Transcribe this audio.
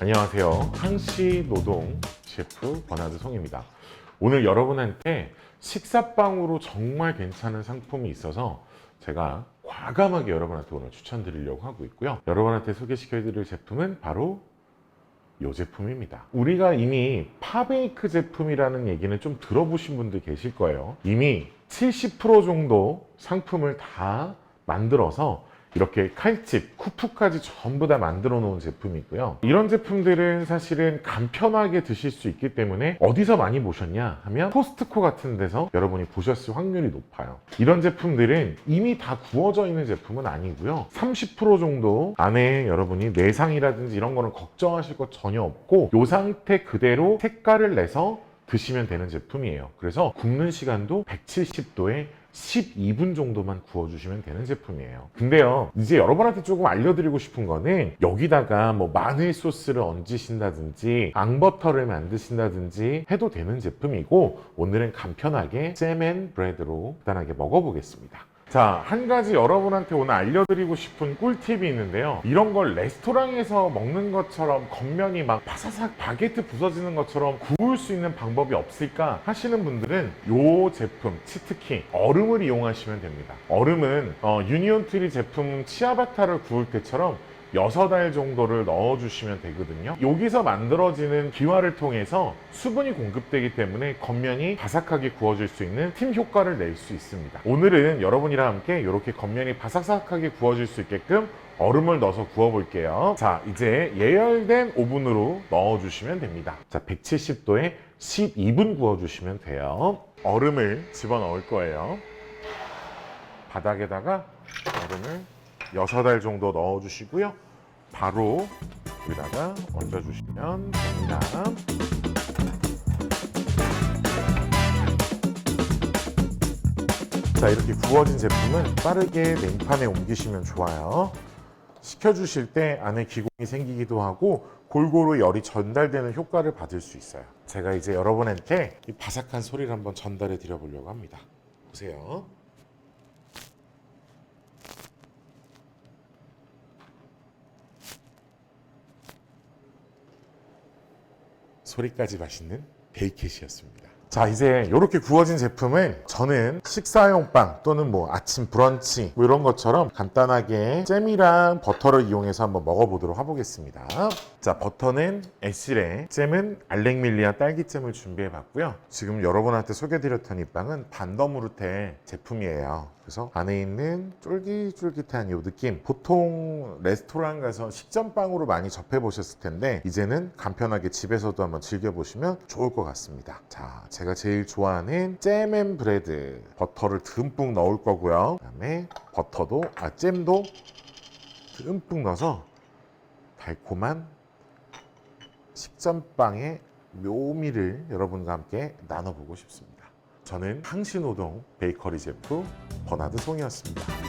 안녕하세요. 한시 노동 셰프 버나드 송입니다. 오늘 여러분한테 식사빵으로 정말 괜찮은 상품이 있어서 제가 과감하게 여러분한테 오늘 추천드리려고 하고 있고요. 여러분한테 소개시켜 드릴 제품은 바로 이 제품입니다. 우리가 이미 파베이크 제품이라는 얘기는 좀 들어보신 분들 계실 거예요. 이미 70% 정도 상품을 다 만들어서 이렇게 칼집, 쿠프까지 전부 다 만들어 놓은 제품이고요. 이런 제품들은 사실은 간편하게 드실 수 있기 때문에 어디서 많이 보셨냐 하면 코스트코 같은 데서 여러분이 보셨을 확률이 높아요. 이런 제품들은 이미 다 구워져 있는 제품은 아니고요. 30% 정도 안에 여러분이 내상이라든지 이런 거는 걱정하실 것 전혀 없고 이 상태 그대로 색깔을 내서 드시면 되는 제품이에요. 그래서 굽는 시간도 170도에 12분 정도만 구워주시면 되는 제품이에요. 근데요, 이제 여러분한테 조금 알려드리고 싶은 거는 여기다가 뭐 마늘 소스를 얹으신다든지 앙버터를 만드신다든지 해도 되는 제품이고 오늘은 간편하게 잼앤 브레드로 간단하게 먹어보겠습니다. 자, 한 가지 여러분한테 오늘 알려드리고 싶은 꿀팁이 있는데요. 이런 걸 레스토랑에서 먹는 것처럼 겉면이 막 바사삭 바게트 부서지는 것처럼 구울 수 있는 방법이 없을까 하시는 분들은 이 제품, 특히 얼음을 이용하시면 됩니다. 얼음은 어, 유니온 트리 제품 치아바타를 구울 때처럼 6알 정도를 넣어주시면 되거든요. 여기서 만들어지는 기화를 통해서 수분이 공급되기 때문에 겉면이 바삭하게 구워질 수 있는 팀 효과를 낼 수 있습니다. 오늘은 여러분이랑 함께 이렇게 겉면이 바삭바삭하게 구워질 수 있게끔 얼음을 넣어서 구워볼게요. 자, 이제 예열된 오븐으로 넣어주시면 됩니다. 자, 170도에 12분 구워주시면 돼요. 얼음을 집어넣을 거예요. 바닥에다가 얼음을 6알 정도 넣어주시고요. 바로 여기다가 얹어주시면 됩니다. 자, 이렇게 구워진 제품은 빠르게 냉판에 옮기시면 좋아요. 식혀주실 때 안에 기공이 생기기도 하고 골고루 열이 전달되는 효과를 받을 수 있어요. 제가 이제 여러분한테 이 바삭한 소리를 한번 전달해 드려 보려고 합니다. 보세요. 소리까지 맛있는 베이켓이었습니다. 자 이제 이렇게 구워진 제품을 저는 식사용 빵 또는 뭐 아침 브런치 뭐 이런 것처럼 간단하게 잼이랑 버터를 이용해서 한번 먹어보도록 해보겠습니다. 자 버터는 에실에 잼은 알렉밀리아 딸기잼을 준비해봤고요. 지금 여러분한테 소개드렸던 이 빵은 반더무르테 제품이에요. 그래서 안에 있는 쫄깃쫄깃한 이 느낌 보통 레스토랑 가서 식전빵으로 많이 접해 보셨을 텐데 이제는 간편하게 집에서도 한번 즐겨보시면 좋을 것 같습니다 자 제가 제일 좋아하는 잼앤 브레드. 버터를 듬뿍 넣을 거고요. 그 다음에 버터도 아 잼도 듬뿍 넣어서 달콤한 식전빵의 묘미를 여러분과 함께 나눠보고 싶습니다. 저는 항신호동 베이커리 셰프 버나드 송이었습니다.